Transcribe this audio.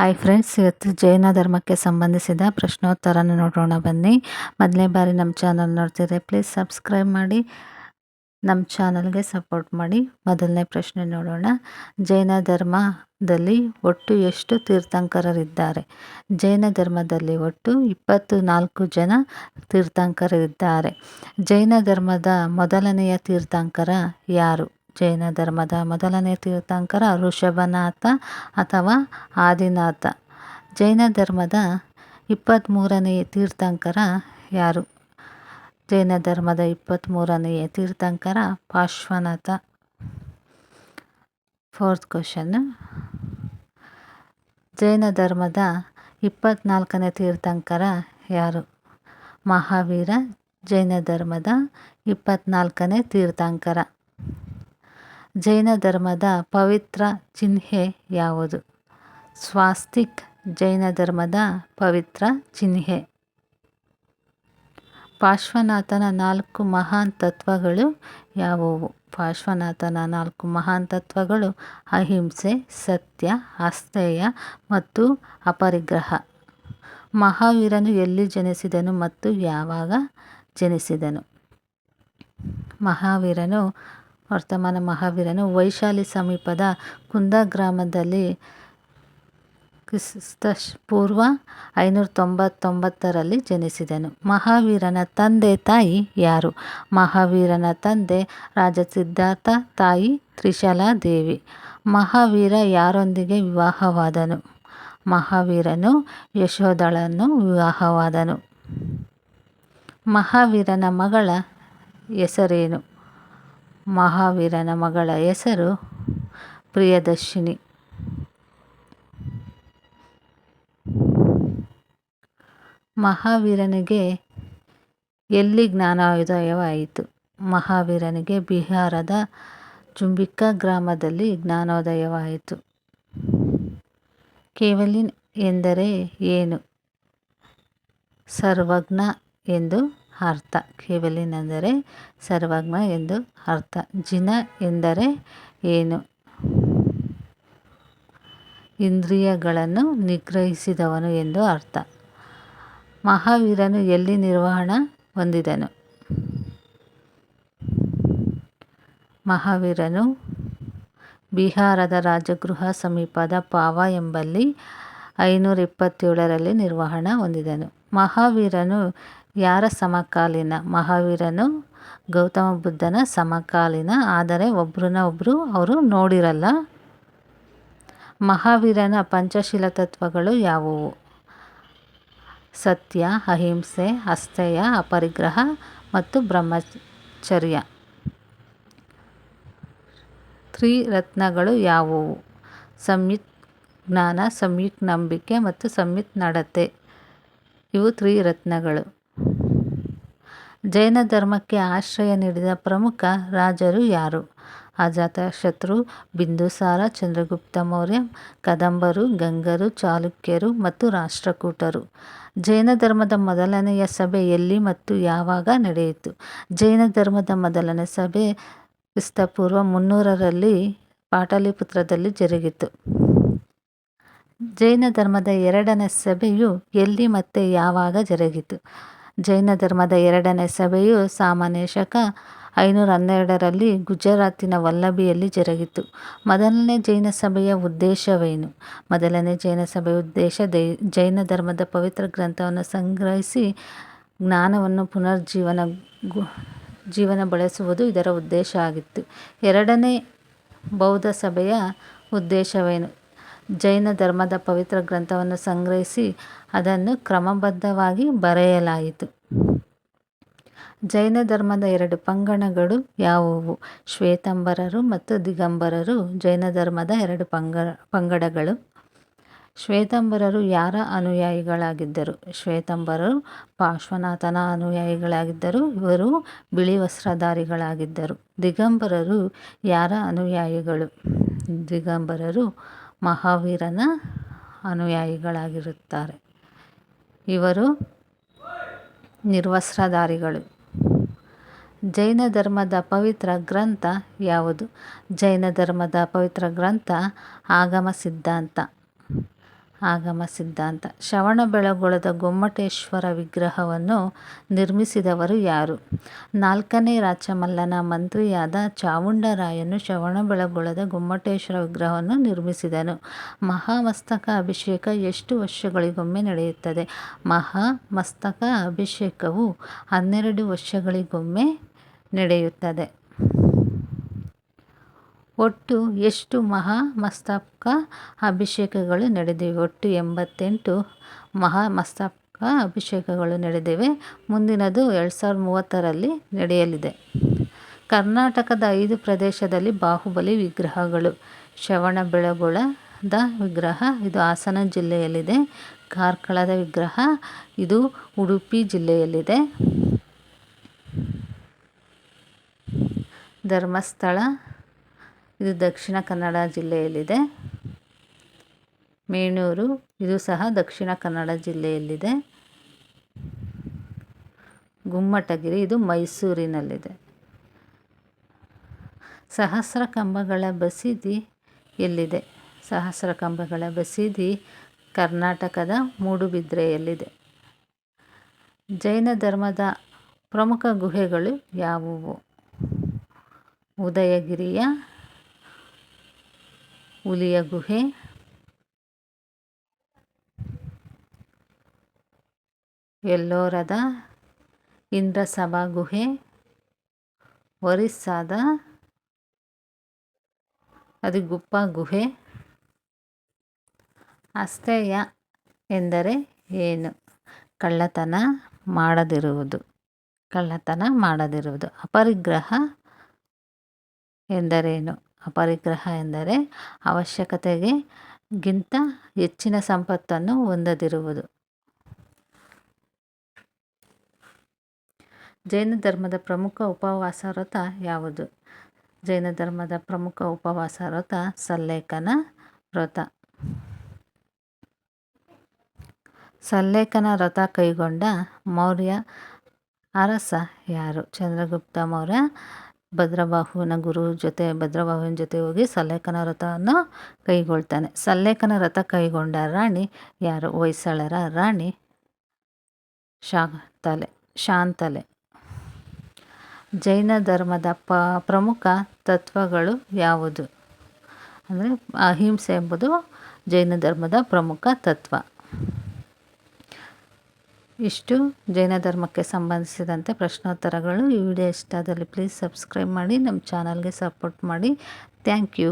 Hi friends, ಇವತ್ತು ಜೈನ ಧರ್ಮಕ್ಕೆ ಸಂಬಂಧಿಸಿದ ಪ್ರಶ್ನೋತ್ತರನ ನೋಡೋಣ ಬನ್ನಿ. ಮೊದಲನೇ ಬಾರಿ ನಮ್ಮ ಚಾನಲ್ ನೋಡ್ತಿದ್ರೆ ಪ್ಲೀಸ್ ಸಬ್ಸ್ಕ್ರೈಬ್ ಮಾಡಿ, ನಮ್ಮ ಚಾನಲ್ಗೆ ಸಪೋರ್ಟ್ ಮಾಡಿ. ಮೊದಲನೇ ಪ್ರಶ್ನೆ ನೋಡೋಣ. ಜೈನ ಧರ್ಮದಲ್ಲಿ ಒಟ್ಟು ಎಷ್ಟು ತೀರ್ಥಂಕರರಿದ್ದಾರೆ? ಜೈನ ಧರ್ಮದಲ್ಲಿ ಒಟ್ಟು ಇಪ್ಪತ್ತು ನಾಲ್ಕು ಜನ ತೀರ್ಥಂಕರರಿದ್ದಾರೆ. ಜೈನ ಧರ್ಮದ ಮೊದಲನೆಯ ತೀರ್ಥಂಕರ ಯಾರು? ಜೈನ ಧರ್ಮದ ಮೊದಲನೇ ತೀರ್ಥಂಕರ ಋಷಭನಾಥ ಅಥವಾ ಆದಿನಾಥ. ಜೈನ ಧರ್ಮದ ಇಪ್ಪತ್ತ್ಮೂರನೆಯ ತೀರ್ಥಂಕರ ಯಾರು? ಜೈನ ಧರ್ಮದ ಇಪ್ಪತ್ತ್ಮೂರನೆಯ ತೀರ್ಥಂಕರ ಪಾರ್ಶ್ವನಾಥ. ಫೋರ್ತ್ ಕ್ವಶನ್ ಜೈನ ಧರ್ಮದ ಇಪ್ಪತ್ತ್ನಾಲ್ಕನೇ ತೀರ್ಥಂಕರ ಯಾರು? ಮಹಾವೀರ ಜೈನ ಧರ್ಮದ ಇಪ್ಪತ್ನಾಲ್ಕನೇ ತೀರ್ಥಂಕರ. ಜೈನ ಧರ್ಮದ ಪವಿತ್ರ ಚಿಹ್ನೆ ಯಾವುದು? ಸ್ವಾಸ್ತಿಕ್ ಜೈನ ಧರ್ಮದ ಪವಿತ್ರ ಚಿಹ್ನೆ. ಪಾರ್ಶ್ವನಾಥನ ನಾಲ್ಕು ಮಹಾನ್ ತತ್ವಗಳು ಯಾವುವು? ಪಾರ್ಶ್ವನಾಥನ ನಾಲ್ಕು ಮಹಾನ್ ತತ್ವಗಳು ಅಹಿಂಸೆ, ಸತ್ಯ ಅಸ್ಥೇಯ ಮತ್ತು ಅಪರಿಗ್ರಹ. ಮಹಾವೀರನು ಎಲ್ಲಿ ಜನಿಸಿದನು ಮತ್ತು ಯಾವಾಗ ಜನಿಸಿದನು? ಮಹಾವೀರನು ವರ್ತಮಾನ ಮಹಾವೀರನು ವೈಶಾಲಿ ಸಮೀಪದ ಕುಂದ ಗ್ರಾಮದಲ್ಲಿ ಕ್ರಿಸ್ತ ಪೂರ್ವ ಐನೂರ ತೊಂಬತ್ತೊಂಬತ್ತರಲ್ಲಿ ಜನಿಸಿದನು. ಮಹಾವೀರನ ತಂದೆ ತಾಯಿ ಯಾರು? ಮಹಾವೀರನ ತಂದೆ ರಾಜ ಸಿದ್ಧಾರ್ಥ ತಾಯಿ ತ್ರಿಶಲಾದೇವಿ. ಮಹಾವೀರ ಯಾರೊಂದಿಗೆ ವಿವಾಹವಾದನು? ಮಹಾವೀರನು ಯಶೋಧಳನ್ನು ವಿವಾಹವಾದನು. ಮಹಾವೀರನ ಮಗಳ ಹೆಸರೇನು? ಮಹಾವೀರನ ಮಗಳ ಹೆಸರು ಪ್ರಿಯದರ್ಶಿನಿ. ಮಹಾವೀರನಿಗೆ ಎಲ್ಲಿ ಜ್ಞಾನೋದಯವಾಯಿತು? ಮಹಾವೀರನಿಗೆ ಬಿಹಾರದ ಚುಂಬಿಕ ಗ್ರಾಮದಲ್ಲಿ ಜ್ಞಾನೋದಯವಾಯಿತು. ಕೇವಲಿನ್ ಎಂದರೆ ಏನು? ಸರ್ವಜ್ಞ ಎಂದು ಅರ್ಥ. ಕೇವಲಿನ್ ಎಂದರೆ ಸರ್ವಜ್ಞ ಎಂದು ಅರ್ಥ. ಜಿನ ಎಂದರೆ ಏನು? ಇಂದ್ರಿಯಗಳನ್ನು ನಿಗ್ರಹಿಸಿದವನು ಎಂದು ಅರ್ಥ. ಮಹಾವೀರನು ಎಲ್ಲಿ ನಿರ್ವಹಣ ಹೊಂದಿದನು? ಮಹಾವೀರನು ಬಿಹಾರದ ರಾಜಗೃಹ ಸಮೀಪದ ಪಾವ ಎಂಬಲ್ಲಿ ಐನೂರ ಇಪ್ಪತ್ತೇಳರಲ್ಲಿ ನಿರ್ವಹಣ ಹೊಂದಿದನು. ಮಹಾವೀರನು ಯಾರ ಸಮಕಾಲೀನ? ಮಹಾವೀರನು, ಗೌತಮ ಬುದ್ಧನ ಸಮಕಾಲೀನ, ಆದರೆ ಒಬ್ರನ್ನ ಒಬ್ಬರು ಅವರು ನೋಡಿರಲ್ಲ. ಮಹಾವೀರನ ಪಂಚಶೀಲ ತತ್ವಗಳು ಯಾವುವು? ಸತ್ಯ, ಅಹಿಂಸೆ, ಅಸ್ಥೇಯ, ಅಪರಿಗ್ರಹ ಮತ್ತು ಬ್ರಹ್ಮಚರ್ಯ. ತ್ರಿರತ್ನಗಳು ಯಾವುವು? ಸಂಯುತ್ ಜ್ಞಾನ, ಸಂಯುಕ್ತ ನಂಬಿಕೆ ಮತ್ತು ಸಂಯುಕ್ತ ನಡತೆ. ಇವು ತ್ರಿರತ್ನಗಳು. ಜೈನ ಧರ್ಮಕ್ಕೆ ಆಶ್ರಯ ನೀಡಿದ ಪ್ರಮುಖ ರಾಜರು ಯಾರು? ಅಜಾತಶತ್ರು ಬಿಂದುಸಾರ ಚಂದ್ರಗುಪ್ತ ಮೌರ್ಯ, ಕದಂಬರು, ಗಂಗರು, ಚಾಲುಕ್ಯರು ಮತ್ತು ರಾಷ್ಟ್ರಕೂಟರು. ಜೈನ ಧರ್ಮದ ಮೊದಲನೆಯ ಸಭೆ ಎಲ್ಲಿ ಮತ್ತು ಯಾವಾಗ ನಡೆಯಿತು? ಜೈನ ಧರ್ಮದ ಮೊದಲನೇ ಸಭೆ ಕ್ರಿಸ್ತಪೂರ್ವ ಮುನ್ನೂರರಲ್ಲಿ ಪಾಟಲಿಪುತ್ರದಲ್ಲಿ ಜರುಗಿತು. ಜೈನ ಧರ್ಮದ ಎರಡನೇ ಸಭೆಯು ಎಲ್ಲಿ ಮತ್ತು ಯಾವಾಗ ಜರುಗಿತು? ಜೈನ ಧರ್ಮದ ಎರಡನೇ ಸಭೆಯು ಸಾಮಾನ್ಯ ಶಕ ಐನೂರ ಹನ್ನೆರಡರಲ್ಲಿ ಗುಜರಾತಿನ ವಲ್ಲಭಿಯಲ್ಲಿ ಜರುಗಿತು. ಮೊದಲನೇ ಜೈನ ಸಭೆಯ ಉದ್ದೇಶವೇನು? ಮೊದಲನೇ ಜೈನ ಸಭೆಯ ಉದ್ದೇಶ ಜೈನ ಧರ್ಮದ ಪವಿತ್ರ ಗ್ರಂಥವನ್ನು ಸಂಗ್ರಹಿಸಿ ಜ್ಞಾನವನ್ನು ಪುನರ್ಜೀವನ ಜೀವನ ಬಳಸುವುದು ಇದರ ಉದ್ದೇಶ ಆಗಿತ್ತು. ಎರಡನೇ ಬೌದ್ಧ ಸಭೆಯ ಉದ್ದೇಶವೇನು? ಜೈನ ಧರ್ಮದ ಪವಿತ್ರ ಗ್ರಂಥವನ್ನು ಸಂಗ್ರಹಿಸಿ ಅದನ್ನು ಕ್ರಮಬದ್ಧವಾಗಿ ಬರೆಯಲಾಯಿತು. ಜೈನ ಧರ್ಮದ ಎರಡು ಪಂಗಡಗಳು ಯಾವುವು? ಶ್ವೇತಂಬರರು ಮತ್ತು ದಿಗಂಬರರು ಜೈನ ಧರ್ಮದ ಎರಡು ಪಂಗ, ಪಂಗಡಗಳು. ಶ್ವೇತಂಬರರು ಯಾರ ಅನುಯಾಯಿಗಳಾಗಿದ್ದರು? ಶ್ವೇತಂಬರರು ಪಾರ್ಶ್ವನಾಥನ ಅನುಯಾಯಿಗಳಾಗಿದ್ದರು, ಇವರು ಬಿಳಿ ವಸ್ತ್ರಧಾರಿಗಳಾಗಿದ್ದರು. ದಿಗಂಬರರು ಯಾರ ಅನುಯಾಯಿಗಳು? ದಿಗಂಬರರು ಮಹಾವೀರನ ಅನುಯಾಯಿಗಳಾಗಿರುತ್ತಾರೆ. ಇವರು ನಿರ್ವಸ್ತ್ರಧಾರಿಗಳು. ಜೈನ ಧರ್ಮದ ಪವಿತ್ರ ಗ್ರಂಥ ಯಾವುದು? ಜೈನ ಧರ್ಮದ ಪವಿತ್ರ ಗ್ರಂಥ, ಆಗಮ ಸಿದ್ಧಾಂತ. ಆಗಮ ಸಿದ್ಧಾಂತ. ಶ್ರವಣಬೆಳಗೊಳದ ಗೊಮ್ಮಟೇಶ್ವರ ವಿಗ್ರಹವನ್ನು ನಿರ್ಮಿಸಿದವರು ಯಾರು? ನಾಲ್ಕನೇ ರಾಚಮಲ್ಲನ ಮಂತ್ರಿಯಾದ ಚಾವುಂಡರಾಯನು ಶ್ರವಣಬೆಳಗೊಳದ ಗೊಮ್ಮಟೇಶ್ವರ ವಿಗ್ರಹವನ್ನು ನಿರ್ಮಿಸಿದನು. ಮಹಾಮಸ್ತಕ ಅಭಿಷೇಕ ಎಷ್ಟು ವರ್ಷಗಳಿಗೊಮ್ಮೆ ನಡೆಯುತ್ತದೆ? ಮಹಾಮಸ್ತಕ ಅಭಿಷೇಕವು ಹನ್ನೆರಡು ವರ್ಷಗಳಿಗೊಮ್ಮೆ ನಡೆಯುತ್ತದೆ. ಒಟ್ಟು ಎಷ್ಟು ಮಹಾಮಸ್ತಕ ಅಭಿಷೇಕಗಳು ನಡೆದಿವೆ? ಒಟ್ಟು ಎಂಬತ್ತೆಂಟು ಮಹಾಮಸ್ತಕ ಅಭಿಷೇಕಗಳು ನಡೆದಿವೆ. ಮುಂದಿನದು ಎರಡು ಸಾವಿರದ ಮೂವತ್ತರಲ್ಲಿ ನಡೆಯಲಿದೆ. ಕರ್ನಾಟಕದ ಐದು ಪ್ರದೇಶದಲ್ಲಿ ಬಾಹುಬಲಿ ವಿಗ್ರಹಗಳು ಶ್ರವಣಬೆಳಗೊಳದ ವಿಗ್ರಹ, ಇದು ಹಾಸನ ಜಿಲ್ಲೆಯಲ್ಲಿದೆ. ಕಾರ್ಕಳದ ವಿಗ್ರಹ, ಇದು ಉಡುಪಿ ಜಿಲ್ಲೆಯಲ್ಲಿದೆ. ಧರ್ಮಸ್ಥಳ ಇದು ದಕ್ಷಿಣ ಕನ್ನಡ ಜಿಲ್ಲೆಯಲ್ಲಿದೆ. ಮೇಣೂರು, ಇದು ಸಹ ದಕ್ಷಿಣ ಕನ್ನಡ ಜಿಲ್ಲೆಯಲ್ಲಿದೆ. ಗುಮ್ಮಟಗಿರಿ, ಇದು ಮೈಸೂರಿನಲ್ಲಿದೆ. ಸಹಸ್ರ ಕಂಬಗಳ ಬಸದಿ ಎಲ್ಲಿದೆ? ಸಹಸ್ರ ಕಂಬಗಳ ಬಸದಿ ಕರ್ನಾಟಕದ ಮೂಡುಬಿದ್ರೆಯಲ್ಲಿದೆ. ಜೈನ ಧರ್ಮದ ಪ್ರಮುಖ ಗುಹೆಗಳು ಯಾವುವು? ಉದಯಗಿರಿಯ ಹುಲಿಯ ಗುಹೆ. ಎಲ್ಲೋರದ ಇಂದ್ರಸಭಾ ಗುಹೆ. ಒರಿಸ್ಸಾದ ಅದಿಗುಪ್ಪ ಗುಹೆ. ಅಸ್ಥೇಯ ಎಂದರೆ ಏನು? ಕಳ್ಳತನ ಮಾಡದಿರುವುದು. ಕಳ್ಳತನ ಮಾಡದಿರುವುದು. ಅಪರಿಗ್ರಹ ಎಂದರೇನು? ಅಪರಿಗ್ರಹ ಎಂದರೆ ಅವಶ್ಯಕತೆಗೆ ಗಿಂತ ಹೆಚ್ಚಿನ ಸಂಪತ್ತನ್ನು ಹೊಂದದಿರುವುದು. ಜೈನ ಧರ್ಮದ ಪ್ರಮುಖ ಉಪವಾಸ ವ್ರತ ಯಾವುದು? ಜೈನ ಧರ್ಮದ ಪ್ರಮುಖ ಉಪವಾಸ ವ್ರತ ಸಲ್ಲೇಖನ ವ್ರತ. ಸಲ್ಲೇಖನ ವ್ರತ ಕೈಗೊಂಡ ಮೌರ್ಯ ಅರಸ ಯಾರು? ಚಂದ್ರಗುಪ್ತ ಮೌರ್ಯ ಭದ್ರಬಾಹುವಿನ ಗುರು ಜೊತೆ ಭದ್ರಬಾಹುವಿನ ಜೊತೆ ಹೋಗಿ ಸಲ್ಲೇಖನ ರಥವನ್ನು ಕೈಗೊಳ್ತಾನೆ. ಸಲ್ಲೇಖನ ರಥ ಕೈಗೊಂಡ ರಾಣಿ ಯಾರು? ಹೊಯ್ಸಳರ ರಾಣಿ ಶಾಂತಲೆ ಶಾಂತಲೆ. ಜೈನ ಧರ್ಮದ ಪ, ಪ್ರಮುಖ ತತ್ವಗಳು ಯಾವುದು? ಅಂದರೆ ಅಹಿಂಸೆ ಎಂಬುದು ಜೈನ ಧರ್ಮದ ಪ್ರಮುಖ ತತ್ವ. ಇಷ್ಟು ಜೈನ ಧರ್ಮಕ್ಕೆ ಸಂಬಂಧಿಸಿದಂತೆ ಪ್ರಶ್ನೋತ್ತರಗಳು ಈ ವಿಡಿಯೋ ಇಷ್ಟ ಆದಲ್ಲಿ ಪ್ಲೀಸ್ ಸಬ್ಸ್ಕ್ರೈಬ್ ಮಾಡಿ ನಮ್ಮ ಚಾನಲ್ಗೆ ಸಪೋರ್ಟ್ ಮಾಡಿ. Thank you